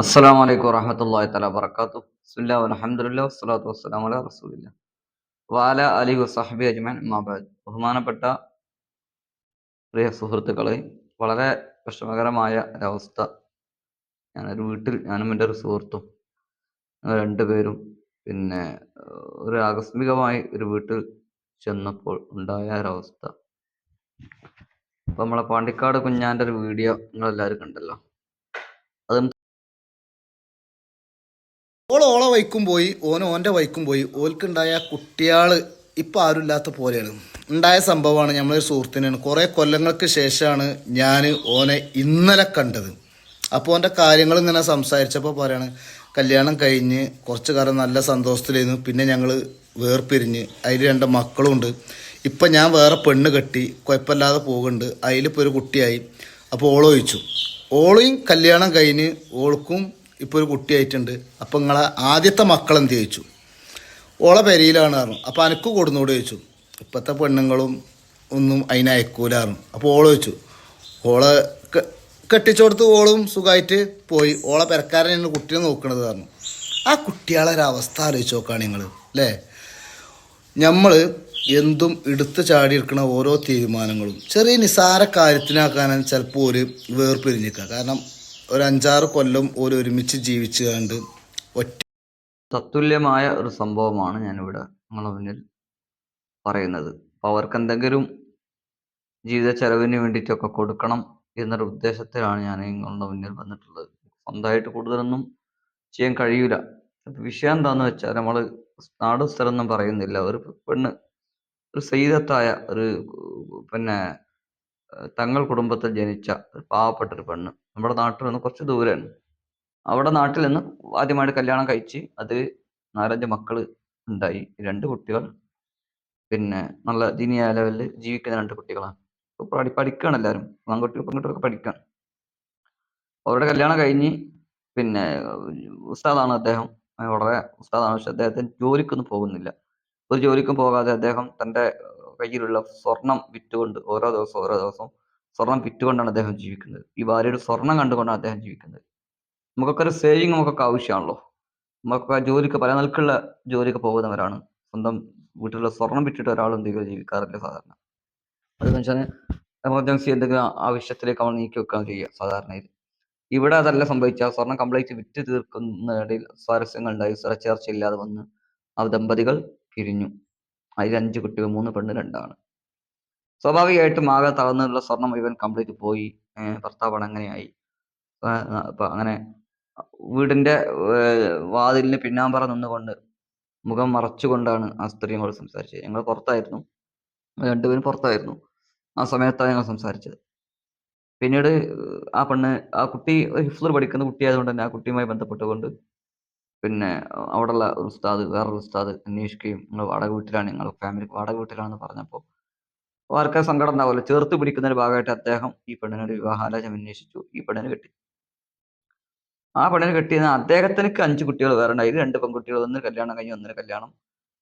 അസ്സലാമു അലൈക്കും വറഹ്മത്തുള്ളാഹി തല വർക്കാത്തു വൽഹംദുലില്ലാഹി വസ്സലാത്തു വസ്സലാമു അലാ റസൂലില്ലാ. വാല അലി വസഹ്ബി അജ്മാൻ മാബാദ് ബഹുമാനപ്പെട്ട പ്രിയ സുഹൃത്തുക്കളെ വളരെ വിഷമകരമായ ഒരവസ്ഥ. ഞാനൊരു വീട്ടിൽ ഞാനും എന്റെ ഒരു സുഹൃത്തും രണ്ടുപേരും പിന്നെ ഒരു ആകസ്മികമായി ഒരു വീട്ടിൽ ചെന്നപ്പോൾ ഉണ്ടായ ഒരവസ്ഥ. ഇപ്പൊ നമ്മളെ പാണ്ടിക്കാട് കുഞ്ഞാന്റെ ഒരു വീഡിയോ നിങ്ങളെല്ലാവരും കണ്ടല്ലോ. വൈക്കും പോയി ഓൻ ഓന്റെ വൈക്കും പോയി. ഓൽക്കുണ്ടായ കുട്ടിയാൾ ഇപ്പം ആരുമില്ലാത്ത പോലെയാണ്. ഉണ്ടായ സംഭവമാണ് നമ്മളൊരു സുഹൃത്തിനാണ്. കുറേ കൊല്ലങ്ങൾക്ക് ശേഷമാണ് ഞാൻ ഓനെ ഇന്നലെ കണ്ടത്. അപ്പോൾ ഓന്റെ കാര്യങ്ങൾ ഇങ്ങനെ സംസാരിച്ചപ്പോൾ പറയാണ് കല്യാണം കഴിഞ്ഞ് കുറച്ച് കാലം നല്ല സന്തോഷത്തിലായിരുന്നു. പിന്നെ ഞങ്ങൾ വേർപിരിഞ്ഞ്. അതിൽ രണ്ട് മക്കളുണ്ട്. ഇപ്പം ഞാൻ വേറെ പെണ്ണ് കെട്ടി കുഴപ്പമില്ലാതെ പോകുന്നുണ്ട്. അതിലിപ്പോൾ ഒരു കുട്ടിയായി. അപ്പോൾ ഓൾ ചോദിച്ചു ഓളെയും കല്യാണം കഴിഞ്ഞ് ഓൾക്കും ഇപ്പോൾ ഒരു കുട്ടിയായിട്ടുണ്ട് അപ്പം നിങ്ങളെ ആദ്യത്തെ മക്കൾ എന്ത് ചോദിച്ചു? ഓളെ പെരയിലാണ് പറഞ്ഞു. അപ്പോൾ അനക്ക് കൊടുന്നോട് ചോദിച്ചു. ഇപ്പോഴത്തെ പെണ്ണുങ്ങളും ഒന്നും അതിനെ അയക്കൂലായിരുന്നു അപ്പോൾ ഓൾ ചോദിച്ചു. ഓളെ കെട്ടിച്ചോടുത്ത് ഓളും സുഖമായിട്ട് പോയി. ഓളെ പെരക്കാരനാണ് കുട്ടിയെ നോക്കണത് പറഞ്ഞു. ആ കുട്ടികളെ അവസ്ഥ ആലോചിച്ച് നോക്കുകയാണ് നിങ്ങൾ അല്ലേ നമ്മൾ എന്തും എടുത്തു ചാടിയെടുക്കുന്ന ഓരോ തീരുമാനങ്ങളും ചെറിയ നിസാര കാര്യത്തിനാക്കാനാണ് ചിലപ്പോൾ ഒരു വേർപിരിഞ്ഞിക്കുക കാരണം ഒരു അഞ്ചാറ് കൊല്ലം ഒരു ഒരുമിച്ച് ജീവിച്ചു കണ്ട് ഒറ്റ തത്തുല്യമായ ഒരു സംഭവമാണ് ഞാനിവിടെ നിങ്ങളെ മുന്നിൽ പറയുന്നത്. അപ്പോൾ അവർക്ക് എന്തെങ്കിലും ജീവിത ചെലവിന് വേണ്ടിയിട്ടൊക്കെ കൊടുക്കണം എന്നൊരു ഉദ്ദേശത്തിലാണ് ഞാൻ നിങ്ങളുടെ മുന്നിൽ വന്നിട്ടുള്ളത്. സ്വന്തമായിട്ട് കൂടുതലൊന്നും ചെയ്യാൻ കഴിയൂല. വിഷയം എന്താന്ന് വെച്ചാൽ നമ്മൾ നാട് സ്ഥലം ഒന്നും പറയുന്നില്ല. ഒരു പെണ്ണ് ഒരു സൈതത്തായ ഒരു പിന്നെ തങ്ങൾ കുടുംബത്തിൽ ജനിച്ച പാവപ്പെട്ട ഒരു പെണ്ണ്. നമ്മുടെ നാട്ടിൽ നിന്ന് കുറച്ച് ദൂരെയാണ് അവിടെ നാട്ടിൽ നിന്ന് ആദ്യമായിട്ട് കല്യാണം കഴിച്ച് അത് നാലഞ്ച് മക്കൾ ഉണ്ടായി. രണ്ട് കുട്ടികൾ പിന്നെ നല്ല ദീനിയായ ലെവലിൽ ജീവിക്കുന്ന രണ്ട് കുട്ടികളാണ്. ഇപ്പൊ പഠി പഠിക്കുകയാണ് എല്ലാവരും. ആൺകുട്ടികൾ പെൺകുട്ടികളൊക്കെ പഠിക്കുകയാണ് അവരുടെ കല്യാണം കഴിഞ്ഞ് പിന്നെ ഉസ്താദാണ് അദ്ദേഹം. വളരെ ഉസ്താദാണ്. പക്ഷെ അദ്ദേഹത്തിന് ജോലിക്കൊന്നും പോകുന്നില്ല. ഒരു ജോലിക്കും പോകാതെ അദ്ദേഹം തന്റെ കയ്യിലുള്ള സ്വർണം വിറ്റുകൊണ്ട് ഓരോ ദിവസവും ഓരോ ദിവസവും സ്വർണം വിറ്റുകൊണ്ടാണ് അദ്ദേഹം ജീവിക്കുന്നത്. ഈ ഭാര്യയുടെ സ്വർണം കണ്ടുകൊണ്ടാണ് അദ്ദേഹം ജീവിക്കുന്നത്. നമുക്കൊക്കെ ഒരു സേവിങ് നമുക്കൊക്കെ ആവശ്യമാണല്ലോ. നമുക്കൊക്കെ ജോലിക്ക് പല നിലക്കുള്ള ജോലിക്ക് പോകുന്നവരാണ്. സ്വന്തം വീട്ടിലുള്ള സ്വർണം വിറ്റിട്ട് ഒരാൾ എന്തെങ്കിലും ജീവിക്കാറില്ല സാധാരണ. അതെന്ന് വെച്ചാൽ എമർജൻസി എന്തെങ്കിലും ആവശ്യത്തിലേക്ക് അവൾ നീക്കി വെക്കുകയാണ് ചെയ്യുക സാധാരണയിൽ ഇവിടെ അതല്ല സംഭവിച്ച സ്വർണം കംപ്ലീറ്റ് വിറ്റ് തീർക്കുന്നതിനിടയിൽ സ്വാരസ്യങ്ങൾ ഉണ്ടായി. സ്വരച്ചേർച്ചയില്ലാതെ വന്ന് ആ ദമ്പതികൾ പിരിഞ്ഞു. അതിൽ അഞ്ച് കുട്ടികൾ മൂന്ന് പെണ്ണ് രണ്ടാണ്. സ്വാഭാവികമായിട്ടും ആകെ തളർന്നുള്ള സ്വർണം ഇവൻ കംപ്ലീറ്റ് പോയി. ഭർത്താവ് അങ്ങനെയായി. അപ്പൊ അങ്ങനെ വീടിന്റെ വാതിലിന് പിന്നാമ്പറ നിന്നുകൊണ്ട് മുഖം മറച്ചുകൊണ്ടാണ് ആ സ്ത്രീയോട് സംസാരിച്ചത്. ഞങ്ങൾ പുറത്തായിരുന്നു. രണ്ടുപേരും പുറത്തായിരുന്നു. ആ സമയത്താണ് ഞങ്ങൾ സംസാരിച്ചത്. പിന്നീട് ആ പെണ്ണ് ആ കുട്ടി ഹിഫ്ലർ പഠിക്കുന്ന കുട്ടിയായതുകൊണ്ട് തന്നെ ആ കുട്ടിയുമായി ബന്ധപ്പെട്ടുകൊണ്ട് പിന്നെ അവിടെയുള്ള ഉസ്താദ് വേറൊരു ഉസ്താദ് അന്വേഷിക്കുകയും നിങ്ങൾ വാടക വീട്ടിലാണ്. ഞങ്ങൾ ഫാമിലി വാടക വീട്ടിലാണെന്ന് പറഞ്ഞപ്പോൾ അവർക്ക് സങ്കടം ഉണ്ടാവുമല്ലോ. ചേർത്ത് പിടിക്കുന്നതിന്റെ ഭാഗമായിട്ട് അദ്ദേഹം ഈ പെണ്ണിനോട് വിവാഹാലോചന അന്വേഷിച്ചു. ഈ പെണ്ണിന് കെട്ടി. ആ പെണ്ണിന് കെട്ടിയത് അദ്ദേഹത്തിന് അഞ്ച് കുട്ടികൾ വേറെ ഉണ്ടായി രണ്ട് പെൺകുട്ടികൾ ഒന്ന് കല്യാണം കഴിഞ്ഞ് ഒന്നിന് കല്യാണം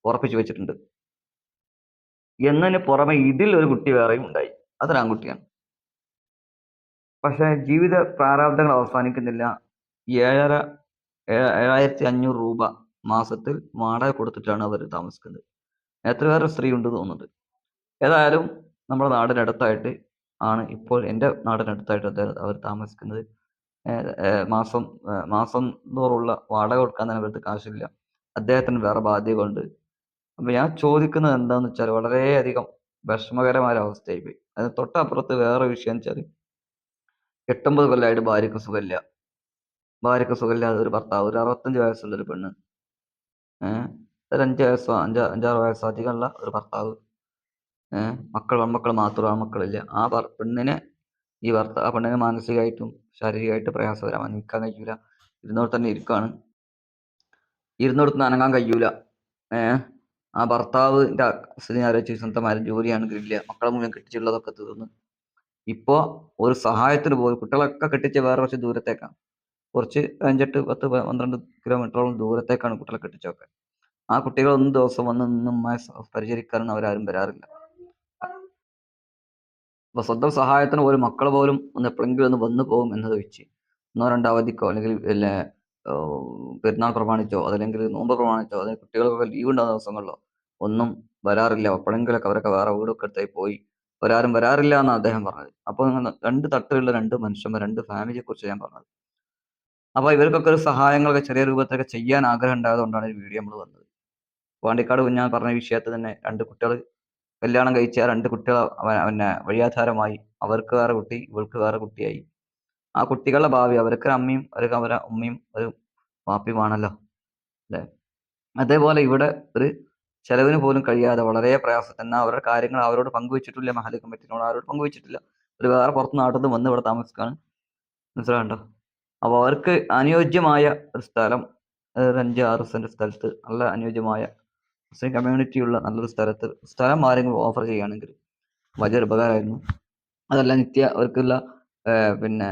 ഉറപ്പിച്ചു വെച്ചിട്ടുണ്ട്. എന്നതിന് പുറമെ ഇതിൽ ഒരു കുട്ടി വേറെയും ഉണ്ടായി. അതൊരു ആൺകുട്ടിയാണ്. പക്ഷെ ജീവിത പ്രാരാബ്ദങ്ങൾ അവസാനിക്കുന്നില്ല. ഏഴര ഏഴായിരത്തി അഞ്ഞൂറ് രൂപ മാസത്തിൽ വാടക കൊടുത്തിട്ടാണ് അവർ താമസിക്കുന്നത്. എത്ര വേറെ സ്ത്രീ ഉണ്ട് തോന്നുന്നുണ്ട്. ഏതായാലും നമ്മുടെ നാടിനടുത്തായിട്ട് ആണ് ഇപ്പോൾ എന്റെ നാടിനടുത്തായിട്ട് അദ്ദേഹം അവർ താമസിക്കുന്നത്. മാസം മാസം തോറുള്ള വാടക കൊടുക്കാൻ തന്നെ അവർക്ക് കാശില്ല. അദ്ദേഹത്തിന് വേറെ ബാധ്യതകളുണ്ട് അപ്പൊ ഞാൻ ചോദിക്കുന്നത് എന്താന്ന് വെച്ചാൽ വളരെയധികം വിഷമകരമായ അവസ്ഥയായി പോയി അത് തൊട്ടപ്പുറത്ത് വേറെ വിഷയം വെച്ചാൽ എട്ടൊമ്പത് കൊല്ലമായിട്ട് ഭാര്യക്ക് സുഖമില്ല. ഭാര്യക്ക് സുഖമില്ലാതെ ഒരു ഭർത്താവ് ഒരു അറുപത്തഞ്ച് വയസ്സുള്ള ഒരു പെണ്ണ്. ഏഹ് ഒരു അഞ്ച് വയസ്സോ അഞ്ചാ അഞ്ചാറ് വയസ്സോ അധികമുള്ള ഒരു ഭർത്താവ്. മക്കൾ മക്കൾ മാത്രം ആ മക്കളില്ല ആ പെണ്ണിനെ ഈ ഭർത്ത ആ പെണ്ണിന് മാനസികമായിട്ടും ശാരീരികമായിട്ട് പ്രയാസകരമാണ്. നിൽക്കാൻ കഴിയൂല. ഇരുന്നോട് തന്നെ ഇരിക്കുകയാണ് ഇരുന്നോടത്ത് അനങ്ങാൻ കഴിയൂല. ആ ഭർത്താവിന്റെ സ്ഥിതി ആലോചിച്ച് സ്വന്തമായ ജോലിയാണ് ഇല്ല മക്കളെ മുഴുവൻ കെട്ടിച്ചുള്ളതൊക്കെ തീർന്നു. ഇപ്പോ ഒരു സഹായത്തിന് പോയി കുട്ടികളൊക്കെ കെട്ടിച്ച് വേറെ കുറച്ച് ദൂരത്തേക്കാണ്. കുറച്ച് അഞ്ചെട്ട് പത്ത് പന്ത്രണ്ട് കിലോമീറ്ററോളം ദൂരത്തേക്കാണ് കുട്ടികളെ കെട്ടിച്ചൊക്കെ. ആ കുട്ടികളൊന്നും ദിവസം വന്ന് നിന്ന് പരിചരിക്കാനൊന്നും അവരാരും വരാറില്ല. അപ്പൊ സ്വന്തം സഹായത്തിന് പോലും മക്കൾ പോലും ഒന്ന് എപ്പോഴെങ്കിലും ഒന്ന് വന്നു പോകും എന്നത് വെച്ച് ഒന്നോ രണ്ടോ അവധിക്കോ അല്ലെങ്കിൽ പിന്നെ പെരുന്നാൾ പ്രമാണിച്ചോ അതല്ലെങ്കിൽ നോമ്പ് പ്രമാണിച്ചോ അല്ലെങ്കിൽ കുട്ടികൾക്കൊക്കെ ലീവ് ഉണ്ടാകുന്ന ദിവസങ്ങളിലോ ഒന്നും വരാറില്ല. എപ്പോഴെങ്കിലൊക്കെ അവരൊക്കെ വേറെ വീടൊക്കെ എടുത്തായി പോയി. ഒരാരും വരാറില്ല എന്നാണ് അദ്ദേഹം പറഞ്ഞത്. അപ്പോൾ രണ്ട് തട്ടിലുള്ള രണ്ട് മനുഷ്യന്മാർ രണ്ട് ഫാമിലിയെ കുറിച്ച് ഞാൻ പറഞ്ഞത്. അപ്പോൾ ഇവർക്കൊക്കെ ഒരു സഹായങ്ങളൊക്കെ ചെറിയ രൂപത്തിലൊക്കെ ചെയ്യാൻ ആഗ്രഹം ഉണ്ടായതുകൊണ്ടാണ് ഈ വീഡിയോ നമ്മൾ വന്നത്. പാണ്ടിക്കാട് കുഞ്ഞാൻ പറഞ്ഞ വിഷയത്തിൽ തന്നെ രണ്ട് കുട്ടികൾ കല്യാണം കഴിച്ച രണ്ട് കുട്ടികൾ പിന്നെ വഴിയാധാരമായി അവർക്ക് വേറെ കുട്ടി ഇവൾക്ക് വേറെ കുട്ടിയായി. ആ കുട്ടികളുടെ ഭാവി അവർക്ക് അമ്മയും അവർക്ക് അവരെ ഉമ്മയും ഒരു വാപ്പിയുമാണല്ലോ അല്ലേ? അതേപോലെ ഇവിടെ ഒരു ചെലവിന് പോലും കഴിയാതെ വളരെ പ്രയാസം എന്നാൽ അവരുടെ കാര്യങ്ങൾ അവരോട് പങ്കുവെച്ചിട്ടില്ല മഹല്ല് കമ്മിറ്റിനോട് ആരോട് പങ്കുവെച്ചിട്ടില്ല. ഒരു വേറെ പുറത്ത് നാട്ടിൽ നിന്ന് വന്ന് ഇവിടെ താമസിക്കാണ്. മനസ്സിലാകണ്ടോ അപ്പോൾ അവർക്ക് അനുയോജ്യമായ ഒരു സ്ഥലം അഞ്ച് ആറ് സെന്റ് സ്ഥലത്ത് നല്ല അനുയോജ്യമായ മുസ്ലിം കമ്മ്യൂണിറ്റി ഉള്ള നല്ലൊരു സ്ഥലത്ത് സ്ഥലം ആരെങ്കിലും ഓഫർ ചെയ്യുകയാണെങ്കിൽ വലിയൊരു ഉപകാരമായിരുന്നു. അതല്ല നിത്യ അവർക്കുള്ള പിന്നെ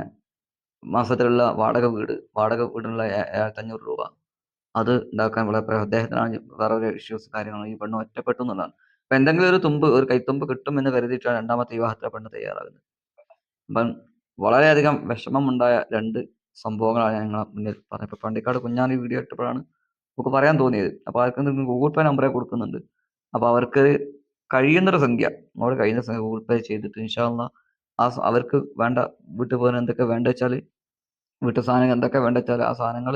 മാസത്തിലുള്ള വാടക വീട് വാടക വീടിനുള്ള ഏഴായിരത്തഞ്ഞൂറ് രൂപ. അത് ഉണ്ടാക്കാൻ വളരെ അദ്ദേഹത്തിനാണ് വേറെ ഇഷ്യൂസ് കാര്യങ്ങളാണ് ഈ പെണ്ണ് ഒറ്റപ്പെട്ടു എന്നുള്ളതാണ്. അപ്പൊ എന്തെങ്കിലും ഒരു തുമ്പ് ഒരു കൈത്തുമ്പ് കിട്ടും എന്ന് കരുതിയിട്ടാണ് രണ്ടാമത്തെ വിവാഹത്തിലെ പെണ്ണ് തയ്യാറാകുന്നത്. അപ്പം വളരെയധികം വിഷമമുണ്ടായ രണ്ട് സംഭവങ്ങളാണ് ഞാൻ നിങ്ങളെ മുന്നിൽ പറഞ്ഞത്. ഇപ്പൊ പണ്ടിക്കാട് കുഞ്ഞാൻ വീഡിയോ ഇട്ടപ്പോഴാണ് നമുക്ക് പറയാൻ തോന്നിയത്. അപ്പൊ അവർക്ക് ഗൂഗിൾ പേ നമ്പറേ കൊടുക്കുന്നുണ്ട്. അപ്പൊ അവർക്ക് കഴിയുന്നൊരു സംഖ്യ നമ്മൾ കഴിയുന്ന സംഖ്യ ഗൂഗിൾ പേ ചെയ്തിട്ട് ഇൻഷാല്ല ആ അവർക്ക് വേണ്ട വീട്ടിൽ പോകാൻ എന്തൊക്കെ വേണ്ട വെച്ചാൽ വീട്ടു സാധനങ്ങൾ എന്തൊക്കെ വേണ്ട വെച്ചാൽ ആ സാധനങ്ങൾ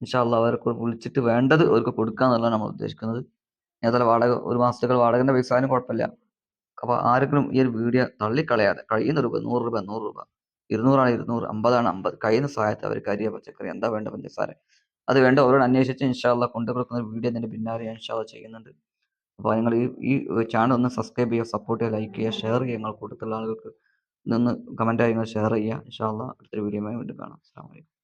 ഇൻഷാല്ല അവർക്ക് വിളിച്ചിട്ട് വേണ്ടത് അവർക്ക് കൊടുക്കുക എന്നുള്ളതാണ് നമ്മൾ ഉദ്ദേശിക്കുന്നത്. ഏതായാലും വാടക ഒരു മാസത്തേക്ക് വാടകന്റെ പൈസ ആയാലും കുഴപ്പമില്ല. അപ്പൊ ആരെങ്കിലും ഈ ഒരു വീഡിയോ തള്ളിക്കളയാതെ കഴിയുന്ന രൂപ നൂറ് രൂപ നൂറ് രൂപ ഇരുന്നൂറാണ് ഇരുന്നൂറ് അമ്പതാണ് അമ്പത് കഴിയുന്ന സഹായത്തെ അവർ അരിയ പച്ചക്കറി എന്താ വേണ്ട പഞ്ചസാര അത് വേണ്ട അവരോട് അന്വേഷിച്ച് ഇൻഷാല്ല കൊണ്ടുവരുന്ന വീഡിയോ തന്നെ പിന്നാലെ ഇൻഷാല്ല ചെയ്യുന്നുണ്ട്. അപ്പോൾ നിങ്ങൾ ഈ ഈ ചാനൽ ഒന്ന് സബ്സ്ക്രൈബ് ചെയ്യുക സപ്പോർട്ട് ചെയ്യുക ലൈക്ക് ചെയ്യുക ഷെയർ ചെയ്യുക നിങ്ങൾ കൂട്ടത്തിലുള്ള ആളുകൾക്ക് നിന്ന് കമന്റായി നിങ്ങൾ ഷെയർ ചെയ്യുക. ഇൻഷാല്ല അടുത്തൊരു വീഡിയോയുമായി വീണ്ടും കാണാം. അസ്സാം വലൈക്കും